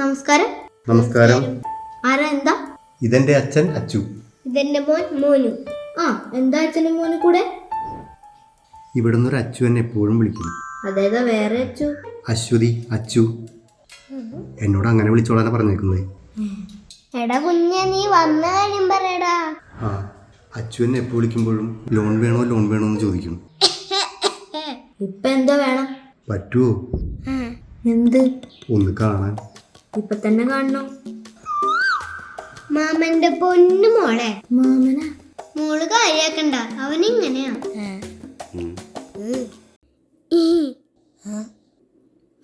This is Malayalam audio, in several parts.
നമസ്കാരം. നമസ്കാരം. ആരാ എന്താ? ഇതെന്റെ അച്ഛൻ അച്ചു. ഇതെന്റെ മോൻ മോനു. ആ എന്താ അച്ഛനും മോനും കൂടെ? ഇവിടുന്ന് ഒരു അച്ചു എന്നെ എപ്പോഴും വിളിക്കും അതേതാ വേറെ അച്ചു? അശ്വതി അച്ചു. എന്നോട് അങ്ങനെ വിളിച്ചോളാനാ പറഞ്ഞേക്കുന്നത് എടാ കുഞ്ഞെ നീ വന്ന കാര്യം പറയടാ. ആ അച്ചു എന്നെ എപ്പോ വിളിക്കുമ്പോഴും ലോൺ വേണോ ലോൺ വേണോ എന്ന് ചോദിക്കും. ഇപ്പൊ എന്താ വേണം. പറ്റുമോ എന്ത്? ഒന്ന് കാണാൻ. ഇപ്പൊ തന്നെ കാണണോ. മാമന്റെ പൊന്നു മോളെ. മാമനാ? മോൾ കാര്യാക്കണ്ട. അവനിങ്ങനെയാ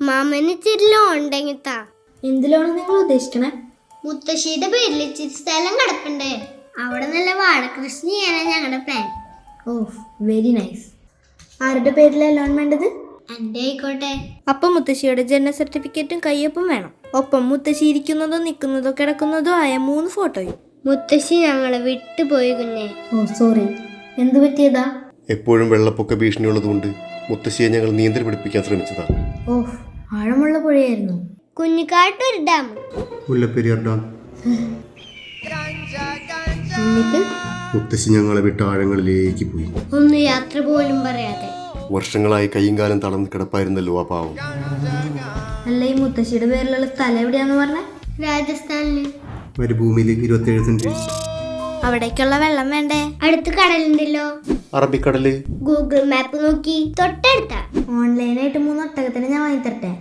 മാമന് ഇച്ചിരി ലോൺ ഉണ്ടെങ്കിൽ താ. എന്തിലാണ് നിങ്ങൾ ഉദ്ദേശിക്കണേ? മുത്തശ്ശിയുടെ പേരിൽ ഇച്ചിരി സ്ഥലം കിടപ്പുണ്ട്. അവിടെ നല്ല വാഴകൃഷി ചെയ്യാനാണ് ഞങ്ങളുടെ പ്ലാൻ ഓ വെരി നൈസ് ആരുടെ പേരിലാണ് ലോൺ വേണ്ടത്? എന്റെ ആയിക്കോട്ടെ. അപ്പം മുത്തശ്ശിയുടെ ജനന സർട്ടിഫിക്കറ്റും കയ്യൊപ്പും വേണം. ഒപ്പം മുത്തശ്ശി ഇരിക്കുന്നതോ നിൽക്കുന്നതോ കിടക്കുന്നതോ ആയ മൂന്ന് ഫോട്ടോയും. മുത്തശ്ശി ഞങ്ങളെ വിട്ടുപോയി കുഞ്ഞെ. ഓ സോറി. എന്ത് പറ്റിയതാ? എപ്പോഴും വെള്ളപ്പൊക്ക ഭീഷണിയുള്ളതുകൊണ്ട് മുത്തശ്ശിയെ ഞങ്ങൾ നീന്തൽ പിടിപ്പിക്കാൻ ശ്രമിച്ചതാണ് ഓ ആഴമുള്ള പുഴയായിരുന്നു. കുഞ്ഞിക്കാട്ടൊരു ഡാം. മുല്ലപ്പെരിയാർ ഡാം. എന്നിട്ട്? മുത്തശ്ശി ഞങ്ങളെ വിട്ട് ആഴങ്ങളിലേക്ക് പോയി. ഒന്ന് യാത്ര പോലും പറയാതെ. വർഷങ്ങളായി കൈയും കാലം തളർന്ന് കിടപ്പായിരുന്നല്ലോ ആ പാവം. അല്ല ഈ മുത്തശ്ശിയുടെ പേരിലുള്ള സ്ഥലം എവിടെയാന്ന് പറഞ്ഞ? രാജസ്ഥാനിൽ. മരുഭൂമിയിൽ ഇരുപത്തേഴ് സെന്റ് അവിടേക്കുള്ള വെള്ളം വേണ്ടേ? അടുത്ത് കടലുണ്ടല്ലോ. അറബിക്കടൽ. ഗൂഗിൾ മാപ്പ് നോക്കി തൊട്ടടുത്ത. ഓൺലൈനായിട്ട് മൂന്ന് ഒട്ടകത്തിന് ഞാൻ വാങ്ങിത്തരട്ടെ.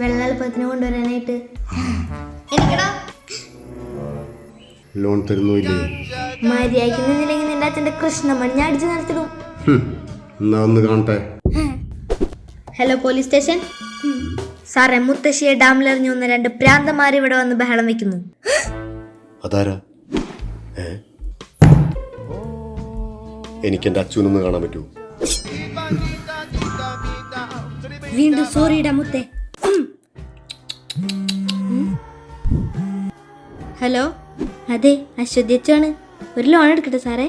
വെള്ളം എളുപ്പത്തിന് കൊണ്ടുവരാനായിട്ട്. ലോൺ തരുന്നോ ഇല്ലയോ മര്യാദയ്ക്ക് നിന്നില്ലെങ്കിൽ നിന്റെ അച്ഛന്റെ കൃഷ്ണമണി ഞാൻ അടിച്ചു നിർത്തിടും എന്നാ ഒന്ന് കാണട്ടെ. ഹലോ പോലീസ് സ്റ്റേഷൻ സാറേ മുത്തശ്ശിയെ ഡാമിലെറിഞ്ഞു വന്ന രണ്ട് പ്രാന്തമാർ ഇവിടെ വന്ന് ബഹളം വെക്കുന്നു. അതാരാ? ഏ? എനിക്ക് എന്റെ അച്ഛനൊന്ന് കാണാൻ പറ്റുമോ വീണ്ടും സോറിയുടെ മുത്തേ. ഹലോ അതെ അശ്വതി അച്ഛാണ്. ഒരു ലോൺ എടുക്കട്ടെ സാറേ?